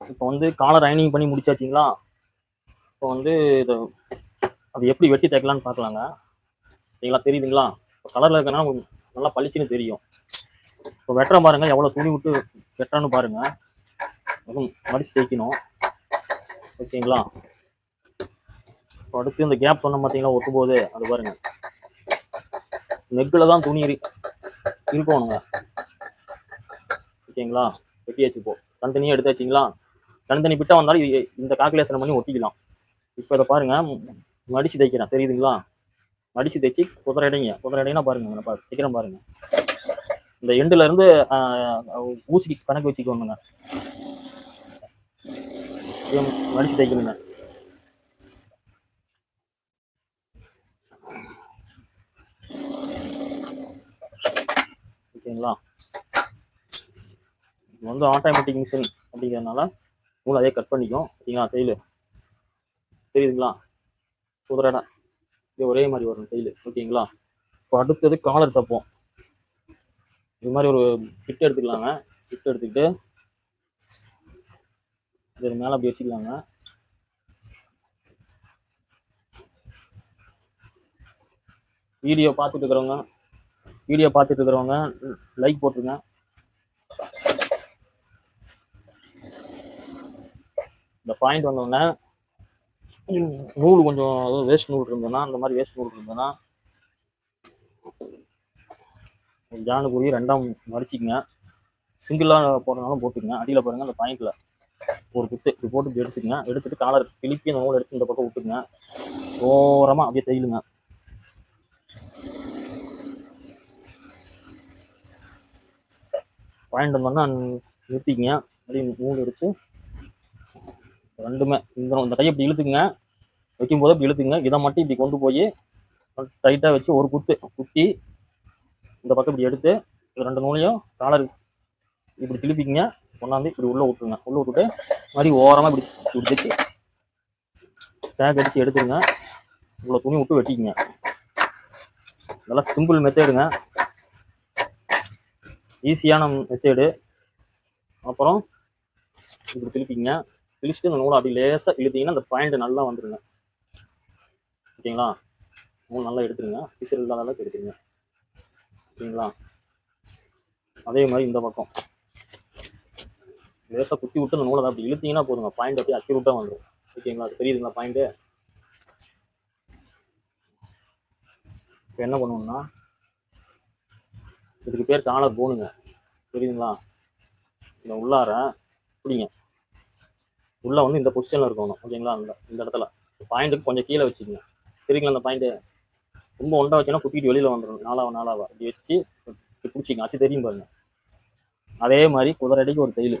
இப்போ வந்து காலர் அயனிங் பண்ணி முடிச்சாச்சுங்களா? இப்போ வந்து இதை அது எப்படி வெட்டி தைக்கலான்னு பார்க்கலாங்க சரிங்களா? தெரியுதுங்களா? இப்போ கலரில் இருக்கனா நல்லா பளிச்சுன்னு தெரியும். இப்போ வெட்டுற பாருங்க எவ்வளோ துணி விட்டு வெட்டுறான்னு பாருங்க. அதுவும் மடிச்சு தைக்கணும் ஓகேங்களா? இப்போ அடுத்து இந்த கேப் சொன்ன பார்த்தீங்களா ஒட்டு போது அது பாருங்க. நெக்கில் தான் துணி இரு இருக்கணுங்க. ஓகேங்களா? வெட்டியாச்சு இப்போ. தனித்தனியாக எடுத்து வச்சிங்களா? தனித்தனி பிட்டா வந்தாலும் இந்த கால்குலேஷன் பண்ணி ஒட்டிக்கலாம். இப்போ இதை பாருங்க. மடிச்சு தைக்கிறேன். தெரியுதுங்களா? மடிச்சு தைச்சு குதிரை இடைங்க குதிரை இடையினா பாருங்க. நான் பா- தைக்கிறேன் பாருங்க. இந்த எண்டுல இருந்து ஊசிக்கு கணக்கு வச்சுக்கோங்க. மடிச்சு தைக்கணுங்க. ஓகேங்களா? இது வந்து ஆட்டோமேட்டிக் மிஷின் அப்படிங்கிறதுனால நூல் அதே கட் பண்ணிக்கும். சரிங்களா? தையல் தெரியுதுங்களா? குதிரடா இது ஒரே மாதிரி வரும் தையல் ஓகேங்களா? இப்போ அடுத்தது காலர் தப்போம். இது மாதிரி ஒரு கிட் எடுத்துக்கலாங்க. கிட் எடுத்துக்கிட்டு இது மேலே அப்படி வச்சுக்கலாங்க. வீடியோ பார்த்துட்டு இருக்கிறவங்க வீடியோ பார்த்துட்டு இருக்கிறவங்க லைக் போட்டுருங்க. பாயிண்ட் வந்தோடனே நூல் கொஞ்சம் வேஸ்ட் நூல் இருந்ததுன்னா அந்த மாதிரி வேஸ்ட் நூல் இருந்ததுன்னா ஜானுக்குரிய ரெண்டாம் மடிச்சிக்கங்க. சிங்கிளாக போடுறதுனாலும் போட்டுக்கங்க. அடியில் பாருங்கள் அந்த பாயிண்டில் ஒரு குத்து. இது போட்டு எடுத்துக்கங்க. எடுத்துட்டு காலர் கிளிப்பி அந்த நூல் எடுத்து இந்த பக்கம் விட்டுக்குங்க. ஓரமாக அப்படியே தையிலுங்க. பாயிண்ட் வந்தோன்னா நிறுத்திக்கங்க. அப்படியே நூல் எடுத்து ரெண்டுமே. இந்த இந்த கையை இப்படி இழுத்துக்குங்க. வைக்கும்போது இப்படி இழுத்துங்க இதை மட்டும் இப்படி கொண்டு போய் டைட்டாக வச்சு ஒரு குத்து குத்தி இந்த பக்கம் இப்படி எடுத்து இது ரெண்டு நூலையும் காலர் இப்படி திருப்பிக்கிங்க. கொண்டாந்து இப்படி உள்ளே விட்டுருங்க உள்ளே விட்டுட்டு மாதிரி ஓரமாக இப்படி இப்படி தைச்சு டேக் அடித்து எடுத்துருங்க. இவ்வளோ துணி விட்டு வெட்டிக்குங்க. நல்லா சிம்பிள் மெத்தேடுங்க ஈஸியான மெத்தேடு அப்புறம் இப்படி திருப்பிங்க இழுச்சிட்டு இந்த நூலை அப்படி லேசாக இழுத்தீங்கன்னா அந்த பாயிண்ட் நல்லா வந்துருங்க. ஓகேங்களா? நூல் நல்லா எடுத்துருங்க. பிசர் இல்லாத அளவுக்கு எடுத்துருங்க. ஓகேங்களா? அதே மாதிரி இந்த பக்கம். லேசாக குத்தி விட்டு அந்த நூலை அப்படி இழுத்தீங்கன்னா போதுங்க. பாயிண்ட் அப்படியே அக்யூரேட்டாக வந்துடும் ஓகேங்களா? அது தெரியுதுங்களா பாயிண்ட்டு இப்போ என்ன பண்ணுவோம்னா இதுக்கு பேர் காலர் போனுங்க தெரியுதுங்களா? இந்த உள்ளார பிடிங்க. உள்ள வந்து இந்த பொசிஷன்ல இருக்கணும் ஓகேங்களா அந்த இந்த இடத்துல. பாயிண்ட்டுக்கு கொஞ்சம் கீழே வச்சுக்கோங்க. சரிங்களா அந்த பாயிண்ட் ரொம்ப ஒண்டா வச்சுன்னா குட்டிட்டு வெளியில வந்துடும் நாலாவா நாலாவா? இப்படி வச்சு இப்படி பிடிச்சிங்க அச்சு தெரியும் பாருங்க. அதே மாதிரி குதிரடிக்கு ஒரு தையல்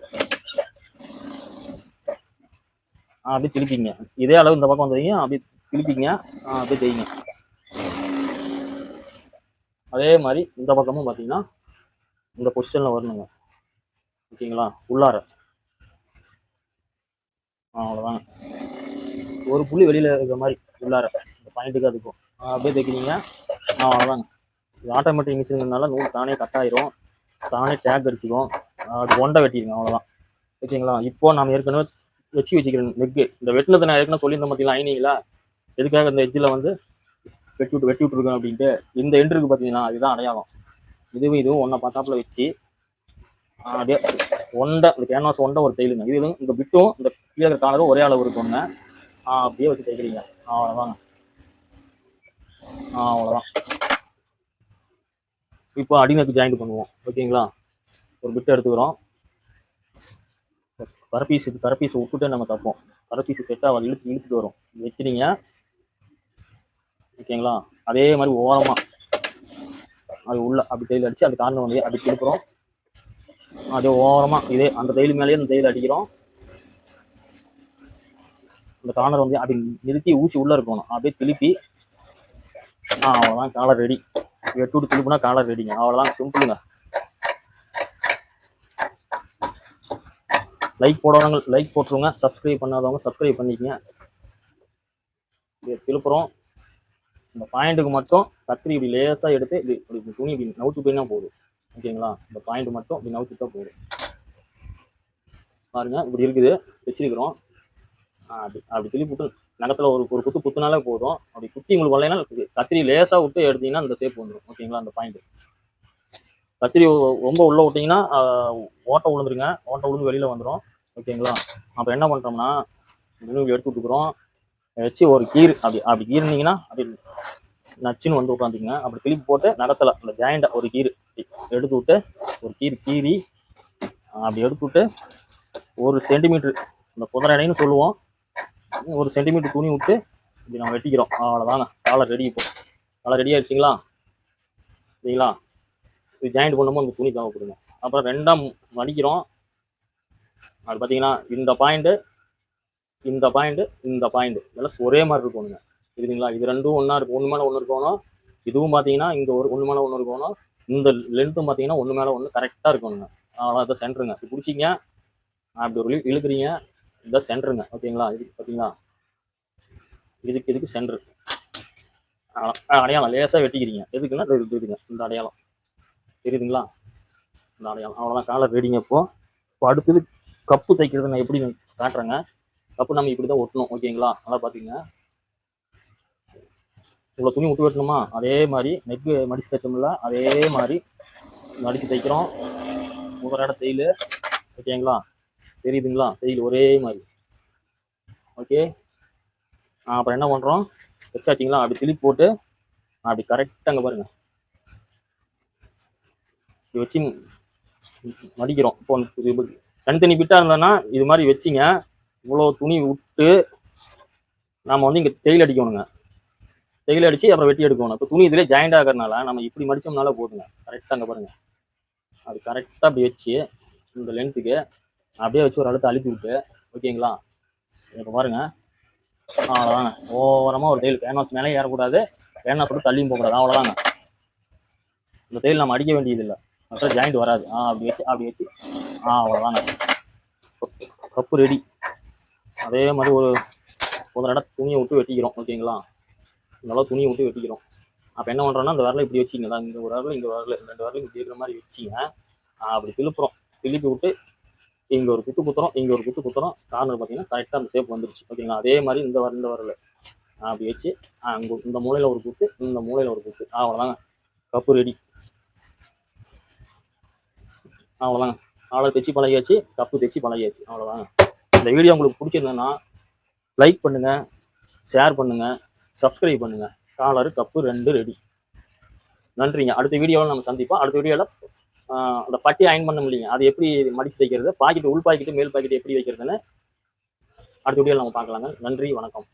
ஆ அப்படியே திருப்பிங்க இதே அளவு இந்த பக்கம் வந்தீங்க அப்படியே திருப்பிங்க ஆ அப்படியே செய்யுங்க அதே மாதிரி இந்த பக்கமும் பார்த்தீங்கன்னா இந்த பொசிஷன்ல வரணுங்க. ஓகேங்களா? உள்ளார. அவ்வளோதாங்க ஒரு புள்ளி வெளியில் இருக்கிற மாதிரி உள்ளார இந்த பாயிண்ட்டுக்கு அதுக்கும். அப்படியே தைக்கிறீங்க அவ்வளோதாங்க இது ஆட்டோமேட்டிக் மிஷினுங்கிறதுனால நூல் தானே கட் ஆயிரும். தானே டேக் அடிச்சுக்கும். அது ஒண்டை வெட்டிடுங்க அவ்வளோதான் ஓகேங்களா? இப்போ நாம் ஏற்கனவே வச்சு வச்சுக்கிறேன் நெக்கு இந்த வெட்டினதை நான் ஏற்கனவே சொல்லியிருந்தேன் பார்த்தீங்களா ஐனிங்களா எதுக்காக இந்த எஜ்ஜில் வந்து வெட்டி விட்டு வெட்டி விட்டுருக்கோம் அப்படின்ட்டு. இந்த எண்டு இருக்கு பார்த்தீங்கன்னா அதுதான் அடையாளம். இதுவும் இதுவும் ஒன்றை பார்த்தாப்புல வச்சு அப்படியே ஒண்டை இந்த கேன்வாஸ் ஒண்டை ஒரு தையலுங்க. இது இந்த பிட்டும் இந்த கீழே இருக்கிற காலரும் ஒரே அளவு இருக்குங்க ஆ அப்படியே வச்சு தைக்கிறீங்க அவ்வளோதாங்க ஆ அவ்வளோதான் இப்போ அடிநக்கு ஜாயிண்ட் பண்ணுவோம். ஓகேங்களா? ஒரு பிட் எடுத்துக்கிறோம். கரப்பீஸ் கரப்பீஸ் விட்டுட்டு நம்ம தப்போம். கரப்பீஸ் செட் ஆகாது. இழுத்து இழுத்துட்டு வரும். வைக்கிறீங்க ஓகேங்களா? அதே மாதிரி ஓரமாக அது உள்ள அப்படி தையல் அடிச்சு அந்த காரணம் வந்து அப்படி கொடுக்குறோம் அது ஓரமாக இதே அந்த தையல் மேலேயே அந்த தையல் அடிக்கிறோம். அந்த கார்னர் வந்து அப்படி நிறுத்தி ஊசி உள்ள இருக்கணும். அப்படியே திருப்பி ஆ அவ்வளோதான் காலர் ரெடி எட்டு விட்டு திருப்பினா காலர் ரெடிங்க அவ்வளோதான் சிம்பிளுங்க லைக் போடாதவங்க லைக் போட்டுருங்க. சப்ஸ்கிரைப் பண்ணாதவங்க சப்ஸ்கிரைப் பண்ணிக்கங்க. இது திருப்புறோம். இந்த பாயிண்ட்டுக்கு மட்டும் கத்திரி இப்படி லேசாக எடுத்து இப்படி இப்படி துணி இப்படி நவுத்து போயினா போதும். ஓகேங்களா? இந்த பாயிண்ட் மட்டும் இப்படி நவுத்துட்டா போதும். பாருங்க இப்படி இருக்குது. வச்சிருக்கிறோம். அப்படி அப்படி திருப்பி விட்டு நகத்துல ஒரு ஒரு குத்து குத்துனாலே போதும். அப்படி குத்தி உங்களுக்கு வரலைன்னா கத்திரி லேசா விட்டு எடுத்தீங்கன்னா அந்த ஷேப் வந்துடும் ஓகேங்களா அந்த பாயிண்ட் கத்திரி ரொம்ப உள்ள விட்டீங்கன்னா ஓட்டை விழுந்துருங்க ஓட்டை விழுந்து வெளியில வந்துடும் ஓகேங்களா அப்புறம் என்ன பண்றோம்னா இன்னும் எடுத்து விட்டுக்கிறோம். வச்சு ஒரு கீர் அப்படி அப்படி கீர்னீங்கன்னா அப்படி நச்சுன்னு வந்து உட்காந்துக்குங்க. அப்படி கிளிப் போட்டு நகத்துல அந்த ஜாயிண்டா ஒரு கீர் எடுத்து விட்டு ஒரு கீர் கீறி அப்படி எடுத்து விட்டு ஒரு சென்டிமீட்டர் இந்த இடைன்னு சொல்லுவோம். ஒரு சென்டிமீட்டர் துணி விட்டு இப்படி நம்ம வெட்டிக்கிறோம். அவ்வளோதாங்க காலை ரெடி இப்போ. காலர் ரெடி ஆயிடுச்சிங்களா? சரிங்களா? இது ஜாயிண்ட் பண்ணும்போது அந்த துணி தேவைப்படுங்க. அப்புறம் ரெண்டாம் மடிக்கிறோம். அது பார்த்தீங்கன்னா இந்த பாயிண்ட்டு இந்த பாயிண்ட்டு இந்த பாயிண்ட்டு இதெல்லாம் ஒரே மாதிரி இருக்கணுங்க. இருக்குதுங்களா இது ரெண்டும் ஒன்றா இருக்கும் ஒன்று மேலே ஒன்று இருக்கணும். இதுவும் பார்த்தீங்கன்னா இங்கே ஒரு ஒன்று மேலே ஒன்று இருக்கணும். இந்த லென்த்தும் பார்த்தீங்கன்னா ஒன்று மேலே ஒன்று கரெக்டாக இருக்கணுங்க. அவ்வளோ அதை சென்டருங்க இது பிடிச்சிங்க. அப்படி ஒரு இழுக்கிறீங்க. இந்த சென்டருங்க. ஓகேங்களா? இதுக்கு பார்த்தீங்களா இதுக்கு இதுக்கு சென்டர். அடையாளம். லேசாக வெட்டிக்கிறீங்க. எதுக்குன்னா இது இதுங்க. இந்த அடையாளம். தெரியுதுங்களா? இந்த அடையாளம். அவ்வளோதான் காலர் ரெடிங்க இப்போ இப்போ அடுத்தது கப்பு தைக்கிறது நான் எப்படி காட்டுறேங்க. கப்பு நம்ம இப்படி தான் ஒட்டணும். ஓகேங்களா? நல்லா பார்த்தீங்க இவ்வளோ துணி விட்டு வெட்டணுமா? அதே மாதிரி நெக்கு மடிச்சு தைச்சோம்ல. அதே மாதிரி மடிச்சு தைக்கிறோம். ஒவ்வொரு இடம் தையல். ஓகேங்களா? தெரியுதுங்களா? தையல் ஒரே மாதிரி. ஓகே அப்புறம் என்ன பண்ணுறோம் வச்சாச்சிங்களா? அப்படி திருப்பி போட்டு அப்படி கரெக்டாக அங்கே பாருங்க. இப்படி வச்சு மடிக்கிறோம். இப்போ தனித்தனி பிட்டாக இருந்ததுன்னா இது மாதிரி வச்சிங்க. இவ்வளோ துணி விட்டு நாம் வந்து இங்கே தையல் அடிக்கணுங்க. தையல் அடித்து அப்புறம் வெட்டி எடுக்கணும். இப்போ துணி இதிலே ஜாயிண்ட் ஆகிறனால நம்ம இப்படி மடிச்சோம்னால போதுங்க. கரெக்டாக அங்கே பாருங்க. அது கரெக்டாக அப்படி வச்சு இந்த லென்த்துக்கு அப்படியே வச்சு ஒரு அழுத்த அழுப்பி விட்டு ஓகேங்களா? இப்போ பாருங்க. அவ்வளோதாங்க ஓரமாக ஒரு தையல் கேன்வாஸ் மேலே ஏறக்கூடாது. கேன்வாஸ் விட்டு தள்ளியும் போகக்கூடாது அவ்வளோதாங்க இந்த தையல் நம்ம அடிக்க வேண்டியதில்லை. அப்புறம் ஜாயிண்ட் வராது. ஆ அப்படி வச்சு அப்படி வச்சு. ஆ அவ்வளோதாங்க கப்பு ரெடி அதே மாதிரி ஒரு ஒரு இடம் துணியை விட்டு வெட்டிக்கிறோம் ஓகேங்களா? நல்லா துணியை விட்டு வெட்டிக்கிறோம். அப்போ என்ன பண்ணுறோன்னா இந்த விரலை இப்படி வச்சிங்க தான் இந்த ஒரு விரல் இந்த விரல் ரெண்டு வரலையும் இப்படி இருக்கிற மாதிரி வச்சிங்க அப்படி திருப்புறோம். திருப்பி விட்டு இங்கே ஒரு குத்து குத்துறோம் இங்கே ஒரு குத்து குத்துறோம். கார்னர் பார்த்தீங்கன்னா கரெக்டாக அந்த ஷேப் வந்துருச்சு. ஓகேங்களா அதே மாதிரி இந்த வர இந்த வரல. அப்படி வச்சு அங்கே இந்த மூலையில் ஒரு குத்து இந்த மூலையில் ஒரு குத்து. அவ்வளோதாங்க கப்பு ரெடி அவ்வளோதாங்க அவ்வளோ தைச்சி பழகியாச்சு கப்பு தைச்சி பழகியாச்சு. அவ்வளோதாங்க இந்த வீடியோ உங்களுக்கு பிடிச்சிருந்ததுன்னா லைக் பண்ணுங்க ஷேர் பண்ணுங்க சப்ஸ்கிரைப் பண்ணுங்க. காலரு கப்பு ரெண்டு ரெடி நன்றிங்க. அடுத்த வீடியோவில் நம்ம சந்திப்போம். அடுத்த வீடியோவில் அந்த பட்டி அயன் பண்ண முடியுங்க. அது எப்படி மடிச்சு வைக்கிறது? பாக்கெட் உள் பாக்கெட்டு மேல் பாக்கெட் எப்படி வைக்கிறதுன்னு அடுத்த வீடியோவில் நம்ம பார்க்கலாங்க. நன்றி வணக்கம்.